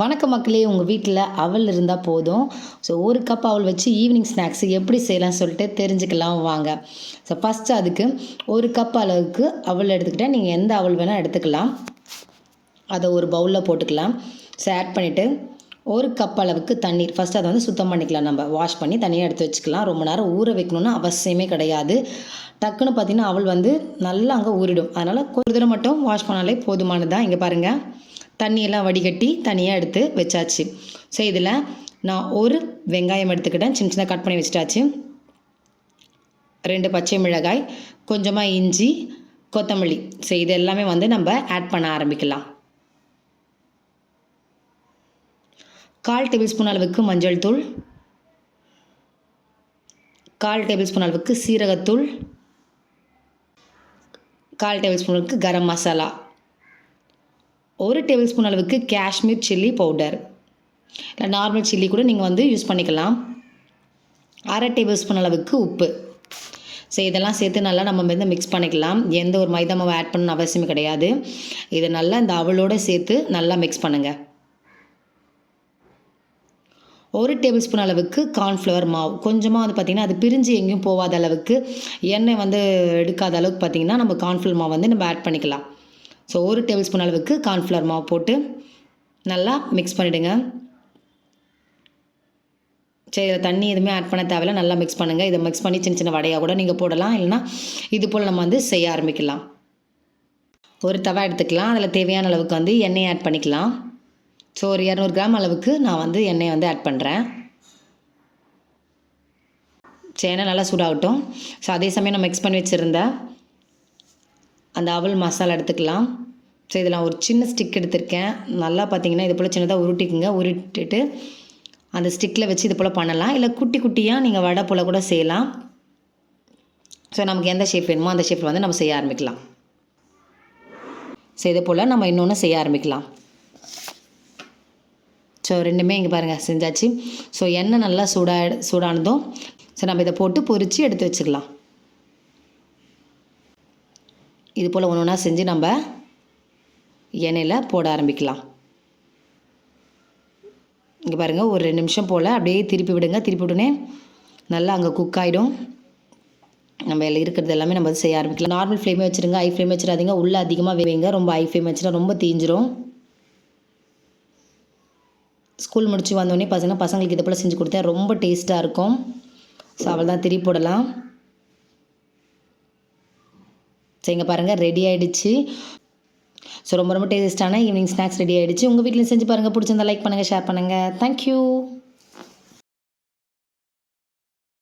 வணக்க மக்களே உங்கள் வீட்டில் அவல் இருந்தால் போதும். ஸோ ஒரு கப் அவல் வச்சு ஈவினிங் ஸ்நாக்ஸ் எப்படி செய்யலாம்னு சொல்லிட்டு தெரிஞ்சுக்கலாம் வாங்க. ஸோ ஃபஸ்ட்டு அதுக்கு ஒரு கப் அளவுக்கு அவல் எடுத்துக்கிட்டால் நீங்கள் எந்த அவல் வேணால் எடுத்துக்கலாம். அதை ஒரு பவுலில் போட்டுக்கலாம். ஸோ ஆட் பண்ணிவிட்டு ஒரு கப் அளவுக்கு தண்ணீர். ஃபஸ்ட்டு அதை வந்து சுத்தம் பண்ணிக்கலாம் நம்ம. வாஷ் பண்ணி தனியாக எடுத்து வச்சுக்கலாம். ரொம்ப நேரம் ஊற வைக்கணும்னு அவசியமே கிடையாது. டக்குன்னு பார்த்தீங்கன்னா அவள் வந்து நல்லா அங்கே ஊறிடும். அதனால் ஒரு தடவை மட்டும் வாஷ் பண்ணாலே போதுமானது தான் இங்கே பாருங்கள் தண்ணியெல்லாம் வடிகட்டி தனியாக எடுத்து வச்சாச்சு. ஸோ இதில் நான் ஒரு வெங்காயம் எடுத்துக்கிட்டேன். சின்ன சின்ன கட் பண்ணி வச்சுட்டாச்சு. ரெண்டு பச்சை மிளகாய் கொஞ்சமாக இஞ்சி கொத்தமல்லி. ஸோ இது எல்லாமே வந்து நம்ம ஆட் பண்ண ஆரம்பிக்கலாம். கால் டேபிள் ஸ்பூன் அளவுக்கு மஞ்சள் தூள். கால் டேபிள் ஸ்பூன் அளவுக்கு சீரகத்தூள். கால் டேபிள் ஸ்பூன் அளவுக்கு கரம் மசாலா. ஒரு டேபிள் ஸ்பூன் அளவுக்கு காஷ்மீர் சில்லி பவுடர். இல்லை நார்மல் சில்லி கூட நீங்கள் வந்து யூஸ் பண்ணிக்கலாம். அரை டேபிள் ஸ்பூன் அளவுக்கு உப்பு. ஸோ இதெல்லாம் சேர்த்து நல்லா நம்ம வந்து மிக்ஸ் பண்ணிக்கலாம். எந்த ஒரு மைதா மாவு ஆட் பண்ணணும் அவசியம் கிடையாது. இதை நல்லா இந்த அவளோட சேர்த்து நல்லா மிக்ஸ் பண்ணுங்கள் ஒரு டேபிள் ஸ்பூன் அளவுக்கு கார்ன்ஃப்ளவர் மாவு. கொஞ்சமாக வந்து பார்த்திங்கன்னா அது பிரிஞ்சு எங்கேயும் போகாத அளவுக்கு எண்ணெய் வந்து எடுக்காத அளவுக்கு பார்த்திங்கன்னா நம்ம கார்ன்ஃப்ளவர் மாவு வந்து நம்ம ஆட் பண்ணிக்கலாம். ஸோ ஒரு டேபிள் ஸ்பூன் அளவுக்கு கார்ன்ஃப்ளவர் மாவு போட்டு நல்லா மிக்ஸ் பண்ணிவிடுங்க சரி இதில் தண்ணி எதுவுமே ஆட் பண்ண தேவையில்ல. நல்லா மிக்ஸ் பண்ணுங்கள் இதை மிக்ஸ் பண்ணி சின்ன சின்ன வடையாக கூட நீங்கள் போடலாம். இல்லைனா இது போல் நம்ம வந்து செய்ய ஆரம்பிக்கலாம். ஒரு தவா எடுத்துக்கலாம். அதில் தேவையான அளவுக்கு வந்து எண்ணெய் ஆட் பண்ணிக்கலாம். ஸோ ஒரு இரநூறு கிராம் அளவுக்கு நான் வந்து எண்ணெயை வந்து ஆட் பண்ணுறேன் சேனை நல்லா சூடாகட்டும். ஸோ அதே சமயம் நான் மிக்ஸ் பண்ணி வச்சுருந்தேன் அந்த அவல் மசாலா எடுத்துக்கலாம். ஸோ இதில் நான் ஒரு சின்ன ஸ்டிக் எடுத்திருக்கேன். நல்லா பார்த்தீங்கன்னா இது போல் சின்னதாக உருட்டிக்குங்க. உருட்டிட்டு அந்த ஸ்டிக்கில் வச்சு இது போல் பண்ணலாம். இல்லை குட்டி குட்டியாக நீங்கள் வடை போல் கூட செய்யலாம். ஸோ நமக்கு எந்த ஷேப் வேணுமோ அந்த ஷேப்பில் வந்து நம்ம செய்ய ஆரம்பிக்கலாம். ஸோ இதே போல் நம்ம இன்னொன்று செய்ய ஆரம்பிக்கலாம். ஸோ ரெண்டுமே இங்கே பாருங்கள் செஞ்சாச்சு. ஸோ எண்ணெய் நல்லா சூடா சூடானதும் ஸோ நம்ம இதை போட்டு பொரித்து எடுத்து வச்சுக்கலாம். இது போல் ஒன்று ஒன்றா செஞ்சு நம்ம எண்ணெயில் போட ஆரம்பிக்கலாம். இங்கே பாருங்கள் ஒரு ரெண்டு நிமிஷம் போல் அப்படியே திருப்பி விடுங்க. திருப்பி விட்டுனே நல்லா அங்கே குக் ஆகிடும் நம்ம எல்லாம் இருக்கிறது எல்லாமே நம்ம செய்ய ஆரம்பிக்கலாம். நார்மல் ஃப்ளேமே வச்சுருங்க ஐ ஃப்ளேம் வச்சிடாதீங்க. உள்ளே அதிகமாக வைங்க ரொம்ப ஐ ஃப்ளேம் வச்சுட்டா ரொம்ப தீஞ்சிரும். ஸ்கூல் முடிச்சு வந்தோடனே பசங்க பசங்களுக்கு இதை போல் செஞ்சு கொடுத்தா ரொம்ப டேஸ்ட்டாக இருக்கும். ஸோ அவள் தான் திரி போடலாம். சரிங்க பாருங்கள் ரெடி ஆகிடுச்சு ஸோ ரொம்ப ரொம்ப டேஸ்ட்டான ஈவினிங் ஸ்நாக்ஸ் ரெடி ஆகிடுச்சு உங்கள் வீட்டில் செஞ்சு பாருங்கள் பிடிச்சிருந்தா லைக் பண்ணுங்கள் ஷேர் பண்ணுங்கள் தேங்க்யூ